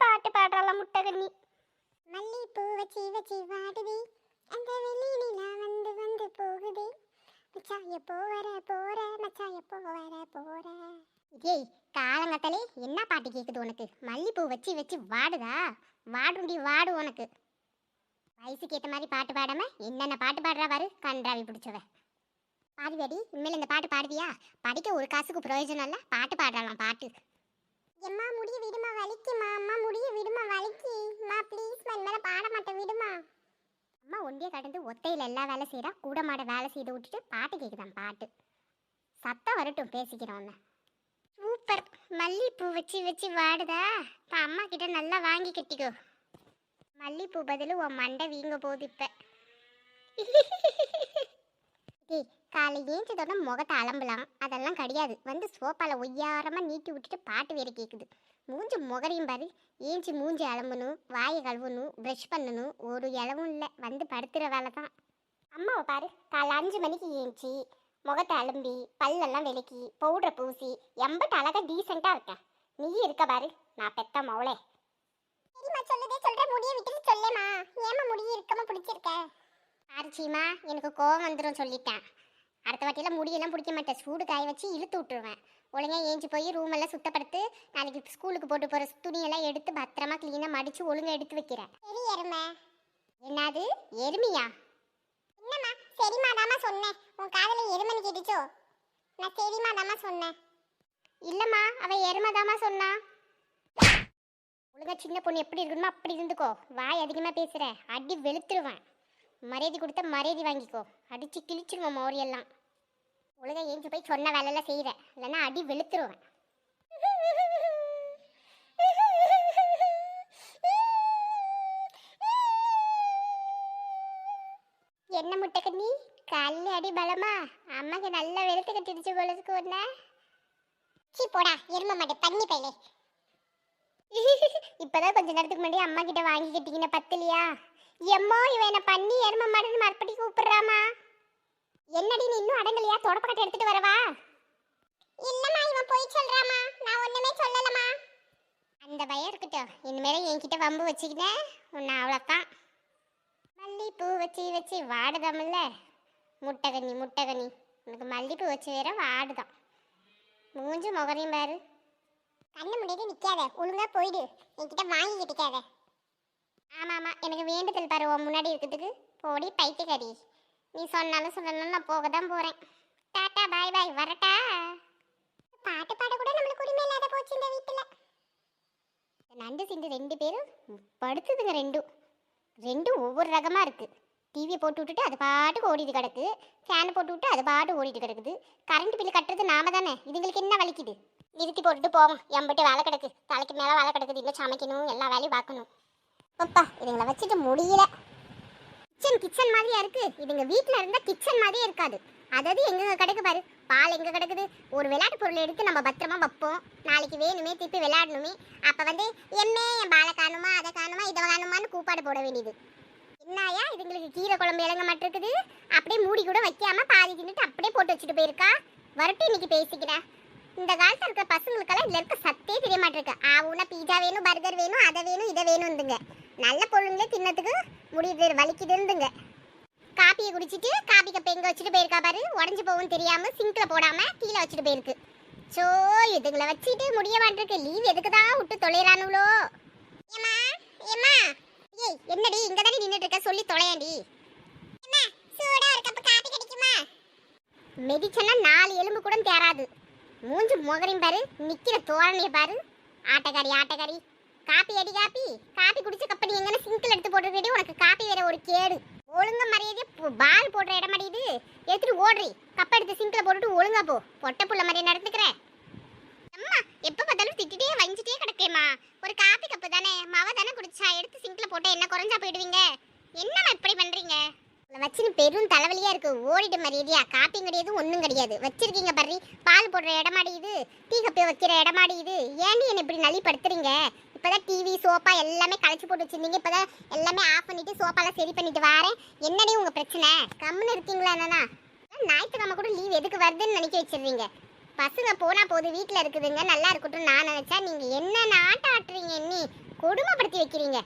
பாட்டு பாடுறலாம் முட்டை கண்ணி மல்லிப்பூ வச்சு வச்சு வாடுதே. அந்த வெளியில வந்து வந்து போகுதே. மச்சான் எப்போ வர போற மச்சான் எப்போ வர போற. ஏய் காலங்கத்தாலே என்ன பாட்டு கேட்குது உனக்கு? மல்லிப்பூ வச்சு வச்சு வாடுதா? வாடுண்டி வாடு உனக்கு. வயசுக்கு ஏற்ற மாதிரி பாட்டு பாடாம என்னென்ன பாட்டு பாடுறா பாரு கன்றாவி பிடிச்சவ. பாடுவியாடி இனிமேல் இந்த பாட்டு பாடுவியா? படிக்க ஒரு காசுக்கு பிரயோஜனம் இல்லை பாட்டு பாடலாம் பாட்டு. எம்மா முடிய விடுமா வலிக்குமா அம்மா முடிய விடுமா வலிக்கு? அம்மா ப்ளீஸ் மா இனிமேல பாட மாட்டேன் விடுமா? அம்மா ஒண்டியே கடந்து ஒத்தையில் எல்லா வேலை செய்கிறா கூட மாட வேலை செய்து விட்டுட்டு பாட்டு கேட்குதான் பாட்டு. சத்தம் வரட்டும் பேசிக்கிறோம் சூப்பர். மல்லிப்பூ வச்சு வச்சு வாடுதா? இப்போ அம்மா கிட்ட நல்லா வாங்கி கட்டிக்கோ. மல்லிப்பூ பதில் உன் மண்டை வீங்க போகுது இப்போ. ஏய் காலை ஏஞ்சதோட முகத்தை அலம்பலாம். அதெல்லாம் கிடையாது. வந்து சோப்பால ஒய்யாரமாக நீட்டி விட்டுட்டு பாட்டு வேற கேட்குது மூஞ்சி முகரையும் பாரு. ஏஞ்சி மூஞ்சி அலம்பணும் வாயை கழுவணும் ப்ரஷ் பண்ணணும். ஒரு இளவும் இல்லை. வந்து படுத்துற வேலை தான். அம்மாவை பாரு. காலை அஞ்சு மணிக்கு ஏஞ்சி முகத்தை அலம்பி பல்லெல்லாம் விலக்கி பவுடரை பூசி எம்பட்டு அழகா டீசெண்டாக இருக்கேன். நீ இருக்க பாரு. நான் பெத்த மவளே. சரிம்மா சொல்லுதே சொல்ற முடிய விட்டுட்டு சொல்லேம்மா. ஏமா முடிய இருக்கமா பிடிச்சிருக்க? ஆரிச்சிமா எனக்கு கோவம் வந்துடும் சொல்லிட்டேன். அடுத்த வாட்டியெல்லாம் முடியெல்லாம் பிடிக்க மாட்டேன். சூடு காய வச்சு இழுத்து விட்டுருவேன். ஒழுங்கா ஏஞ்சி போய் ரூம் எல்லாம் சுத்தப்படுத்து நாளைக்கு ஸ்கூலுக்கு போட்டு போகிற துணியெல்லாம் எடுத்து பத்திரமா க்ளீனாக மடித்து ஒழுங்கா எடுத்து வைக்கிறேன். சரி எருமை. என்னது? எருமையா? என்னம்மா? சரிம்மா தாம்மா சொன்னேன். உன் காதுல எருமைன்னு கேட்டுச்சோ நான் சரிம்மா தாம்மா சொன்னேன். இல்லம்மா அவ எருமைதாம்மா சொன்னா. ஒழுங்கா சின்ன பொண்ணு எப்படி இருக்கணுமோ அப்படி இருந்துக்கோ. வாய் அதிகமாக பேசுற. அடி வெளுத்துருவேன். மரியாதை கொடுத்தா மரியாதை வாங்கிக்கோ. அடித்து கிழிச்சிருவேன் மோரியெல்லாம். ஒழுங்கா ஏஞ்சி போய் சொன்ன வேலையெல்லாம் செய்கிறேன் இல்லைன்னா அடி வெளுத்துருவேன் என்ன முட்டை நீ கல் அடி பலமா? அம்மாக்கு நல்லா வெளுத்து கட்டிடுச்சு போலதுக்கு ஒன்ன சீ போடா. எரும மாட்டே. பண்ணி பையலே. இப்பதான் கொஞ்ச நேரத்துக்கு முன்னாடி அம்மா கிட்ட வாங்கி கட்டிக்கின எம்மோ இவன் என்ன பண்ணி எரும மாடுன்னு மறுபடி கூப்பிடுறாமா என்னடி நீ இன்னும் அடங்கலையா? தொடப்பக்கட்டை எடுத்துட்டு வரவா? இல்லம்மா இவன் போய் சொல்றாமா நான் ஒண்ணுமே சொல்லலமா அந்த பயம் இருக்கட்டும். இனிமேல என்கிட்ட வம்பு வச்சுக்கிட்டேன் உன்னை அவ்வளோதான் மல்லிப்பூ வச்சு வச்சு வாடுதாமில்ல. முட்டைகனி முட்டகனி. உனக்கு மல்லிப்பூ வச்சு வேற வாடுதான். மூஞ்சு முகரையும் பாரு. கண்ணு முடியாது நிக்காத. ஒழுங்கா போயிடு. என்கிட்ட வாங்கி கட்டிக்காத. ஆமாம் ஆமாம் எனக்கு வேண்டுதல் பாரு. உன் முன்னாடி இருக்கிறதுக்கு போடி பைத்தியக்காரி. நீ சொன்னாலும் சொல்லணும் நான் போக தான் போகிறேன் டாட்டா பாய் பாய் வரட்டா? பாட்டு பாட கூட நம்மளுக்கு உரிமை இல்லாத போச்சு இந்த வீட்டுல. நண்டு சிந்து ரெண்டு பேரும் படுத்துதுங்க ரெண்டும். ரெண்டும் ஒவ்வொரு ரகமாக இருக்குது டிவியை போட்டு விட்டுட்டு அது பாட்டுக்கு ஓடிட்டு கிடக்கு. ஃபேன் போட்டு விட்டு அது பாட்டு ஓடிட்டு கிடக்குது. கரண்ட் பில் கட்டுறது நாம தானே. இதுங்களுக்கு என்ன வலிக்குது? நிறுத்தி போட்டுட்டு போவோம். எம்பிட்டு வேலை கிடக்கு. தலைக்கு மேலே வேலை கிடக்குது. இன்னும் சமைக்கணும். எல்லா வேலையும் பார்க்கணும். அப்பா இதுங்களை வச்சுட்டு முடியல. கிச்சன் கிச்சன் மாதிரியா இருக்கு. இதுங்க வீட்டில் இருந்தால் கிச்சன் மாதிரியே இருக்காது. அதாவது எங்க கிடக்கு பாரு. பால் எங்க கிடக்குது? ஒரு விளையாட்டு பொருள் எடுத்து நம்ம பத்திரமா வைப்போம். நாளைக்கு வேணுமே திருப்பி விளையாடணுமே. அப்போ வந்து எம்மே என் பாலை காணுமா அதை காணுமா இதை காணுமான்னு கூப்பாடு போட வேண்டியது. என்னையா? இதுங்களுக்கு கீரை குழம்பு இறங்க மாட்டிருக்குது அப்படியே மூடி கூட வைக்காம பாதி தின்னுட்டு அப்படியே போட்டு வச்சுட்டு போயிருக்கா? வரட்டும் இன்னைக்கு பேசிக்கிறேன் இந்த காலத்துல இருக்கிற பசங்களுக்கெல்லாம் இதுல இருக்க சத்தே தெரிய மாட்டிருக்கு ஆவுனா பீஜா வேணும் பர்கர் வேணும் அதை வேணும் இதை வேணும்ந்துங்க நல்ல பொருளுங்களே தின்னத்துக்கு முடியுது வலிக்குது இருந்துங்க காப்பியை குடிச்சிட்டு காப்பி கப்பை எங்கே வச்சுட்டு போயிருக்கா பாரு உடஞ்சி போகும் தெரியாம சிங்கில் போடாம கீழே வச்சுட்டு போயிருக்கு. சோ இதுங்களை வச்சுட்டு முடிய மாட்டிருக்கு. லீவ் எதுக்கு தான் விட்டு தொலைறானுங்களோ? ஏமா ஏமா ஏய் என்னடி இங்க தானே நின்றுட்டு இருக்க சொல்லி தொலையாண்டி மெதிச்சனா நாலு எலும்பு கூட மூஞ்சி முகரையும் பாரு நிக்கிற தோரணையை பாரு. ஆட்டக்காரி ஆட்டக்காரி. காப்பி அடி காப்பி. காப்பி குடிச்ச கப்படி எங்கன்னு சிங்கிள் எடுத்து போட்டுருக்கே உனக்கு காப்பி வேற ஒரு கேடு. ஒழுங்கா மரியாதை பால் போடுற இடம் இது. எடுத்துட்டு ஓடுறி. கப்ப எடுத்து சிங்கில் போட்டுட்டு ஒழுங்கா போ. பொட்டை புள்ள மாதிரியே நடந்துக்கிறேன் அம்மா எப்போ பார்த்தாலும் திட்டிட்டே வஞ்சிட்டே கிடக்கேம்மா. ஒரு காப்பி கப்பு தானே மவ தானே குடிச்சா? எடுத்து சிங்கில் போட்டு என்ன குறைஞ்சா போயிடுவீங்க? என்னம்மா இப்படி பண்ணுறீங்க வச்சுன்னு பெரும் தலைவலியா இருக்கு. ஓடிட்டு மரியாதையா. காப்பியும் கிடையாது ஒன்றும் கிடையாது. வச்சிருக்கீங்க பர்ரி பால் போடுற இடமாடி இது. டீ கப்பி வைக்கிற இடமாடியுது இது. ஏன்டி என்ன இப்படி நலிப்படுத்துறீங்க? இப்போதான் டிவி சோஃபா எல்லாமே களைச்சு போட்டு வச்சிருந்தீங்க. இப்போதான் எல்லாமே ஆஃப் பண்ணிட்டு சோஃபாலாம் சரி பண்ணிட்டு வாரேன். என்னடி உங்க பிரச்சனை? கம்முன்னு இருக்கீங்களா என்னன்னா? ஞாயிற்றுக்கிழமை கூட லீவ் எதுக்கு வருதுன்னு நினைக்க வச்சிடுறீங்க பசங்க போனா போது வீட்டில் இருக்குதுங்க. நல்லா இருக்கட்டும் நான் நினைச்சா நீங்க என்ன நாட்டம் ஆட்டுறீங்க இன்னி கொடுமைப்படுத்தி வைக்கிறீங்க.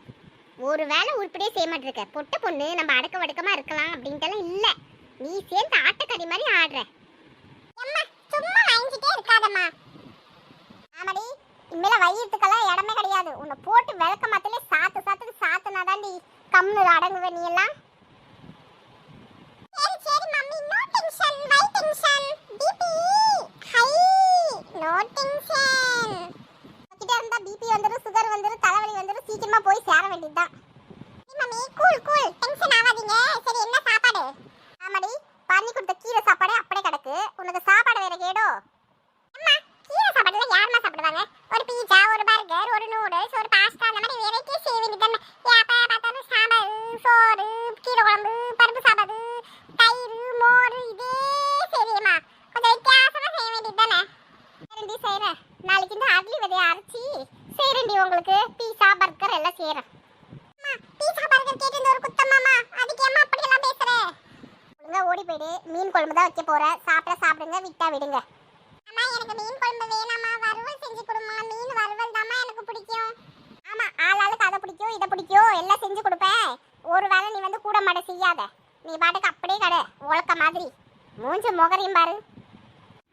ஒரு வேலை உருப்படியே செய்ய மாட்டிருக்க. பொட்ட பொண்ணு நம்ம அடக்க வடக்கமா இருக்கலாம் அப்படின்ட்டுலாம் இல்ல. நீ சேர்ந்து ஆட்டக்கறி மாதிரி ஆடுற. சும்மா வாங்கிட்டே இருக்காதம்மா. ஆமாடி இனிமேல வயிற்றுக்கெல்லாம் இடமே கிடையாது. உன்னை போட்டு விளக்க மாத்திலே சாத்து சாத்துக்கு சாத்துனாதாண்டி கம்னு அடங்குவ நீ எல்லாம். சரி சரி mummy. No tension tension BP high no tension கிட்ட இருந்தா பிபி வந்துரும் தலைவலி வந்துரும் சீக்கிரமா போய் சேர வேண்டியதுதான். மம்மி கூல் கூல் டென்ஷன் ஆகாதீங்க. சரி என்ன சாப்பாடு? ஆமாடி பண்ணி கொடுத்த கீரை சாப்பாடு அப்படியே கிடக்கு. உனக்கு சாப்பாடு வேற கேடோ அம்மா கீரை சாப்பாடுல யாரும்மா சாப்பிடுவாங்க ஒரு பீஸா ஒரு பர்கர் ஒரு நூடுல்ஸ் ஒரு பாஸ்தா அந்த மாதிரி வெரைட்டி செய்ய வேண்டியதானே எப்ப பார்த்தாலும் சாம்பார் சோறு கீரை குழம்பு பருப்பு சாப்பாடு தயிர் மோர் இதே சரிம்மா கொஞ்சம் வித்தியாசமா செய்ய வேண்டியதானே சரிண்டி செய்கிறேன் நாளைக்கு இந்த அட்லி விதையை அரைச்சி செய்கிறேன்டி உங்களுக்கு பீஸா பர்கர் எல்லாம் செய்யறேன் பீஸா பர்கர் கேட்டு ஒரு குத்தம்மாமா அதுக்கு ஏம்மா அப்படி எல்லாம் பேசுற? ஒழுங்கா ஓடி போயிடு. மீன் குழம்பு தான் வைக்க போறேன் சாப்பிட சாப்பிடுங்க விட்டா விடுங்க. அம்மா எனக்கு மீன் குழம்பு வேணாம்மா. வறுவல் செஞ்சு கொடுமா மீன் வறுவல் தாம்மா எனக்கு பிடிக்கும். ஆமா ஆளாளுக்கு அதை பிடிக்கும் இதை பிடிக்கும். எல்லாம் செஞ்சு கொடுப்பேன். ஒரு வேளை நீ வந்து கூட மாட செய்யாத. நீ பாட்டுக்கு அப்படியே கடை உழக்க மாதிரி. மூஞ்சி முகரையும் பாரு.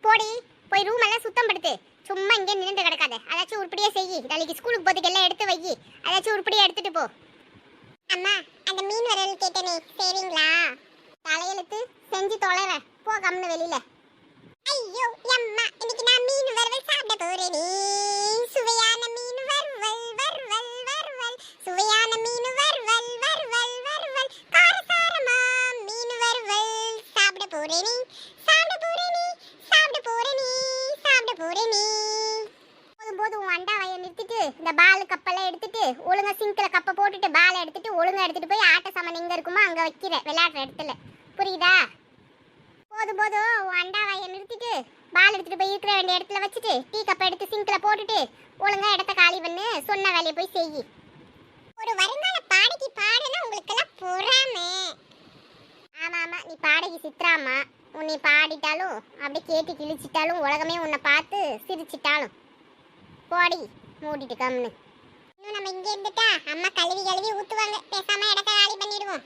போடி போய் ரூம் எல்லாம் சுத்தம் படுத்து. சும்மா இங்கே நின்று கிடக்காத. அதாச்சும் உருப்படியா செய் நாளைக்கு ஸ்கூலுக்கு போறதுக்கு எல்லாம் எடுத்து வை அதாச்சும் உருப்படியா எடுத்துட்டு போ. அம்மா அந்த மீன் வறுவல் கேட்டனே. சரிங்களா? தலையெழுத்து செஞ்சு தொலைற போ கம்னு வெளியில. ஐயோ அம்மா இன்னைக்கு நான் மீன் வறுவல் சாப்பிட போறேனே. சுவையான இந்த பால் கப்பெல்லாம் எடுத்துட்டு ஒழுங்கா சிங்க்ல கப்பை போட்டுட்டு பாலை எடுத்துட்டு ஒழுங்கா எடுத்துட்டு போய் ஆட்ட சாமான் எங்க இருக்குமோ அங்க வைக்கிற விளையாடுற இடத்துல. புரியுதா? போதும் போதும். அண்டா வாயை நிறுத்திட்டு பால் எடுத்துட்டு போய் இருக்கிற வேண்டிய இடத்துல வச்சுட்டு டீ கப்பை எடுத்து சிங்க்ல போட்டுட்டு ஒழுங்கா இடத்த காலி பண்ணு. சொன்ன வேலையை போய் செய். ஒரு வருங்கால பாடகி பாடுனா உங்களுக்கெல்லாம் பொறாமை. ஆமா ஆமா. நீ பாடகி சித்ராமா? உன்னை பாடிட்டாலும் அப்படியே கேட்டு கிழிச்சிட்டாலும் உலகமே உன்னை பார்த்து சிரிச்சிட்டாலும். போடி. மூடிட்டு கம்னு இன்னும் நம்ம இங்கே இருந்துட்டா? அம்மா கழுவி கழுவி ஊற்றுவாங்க பேசாம இடத்த காலி பண்ணிடுவோம்.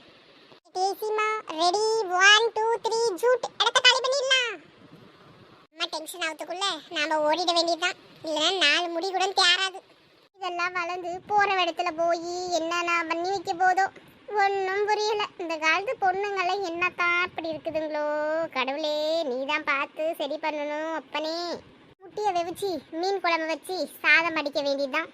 டேசிமா ரெடி. ஒன் டூ த்ரீ ஜூட் இடத்த காலி பண்ணிடலாம். அம்மா டென்ஷன் ஆகுறதுக்குள்ள நாம் ஓடிட வேண்டியதுதான். இல்லைன்னா நாலு முடி கூட தேராது. இதெல்லாம் வளர்ந்து போகிற இடத்துல போய் என்னென்ன பண்ணி வைக்க போதோ ஒன்றும் புரியல. இந்த காலத்து பொண்ணுங்களை என்னத்தான் இப்படி இருக்குதுங்களோ? கடவுளே நீ தான் பார்த்து சரி பண்ணணும் அப்பனே. குட்டியை வெவிச்சு மீன் குழம்பு வச்சு சாதம் அடிக்க வேண்டியதுதான்.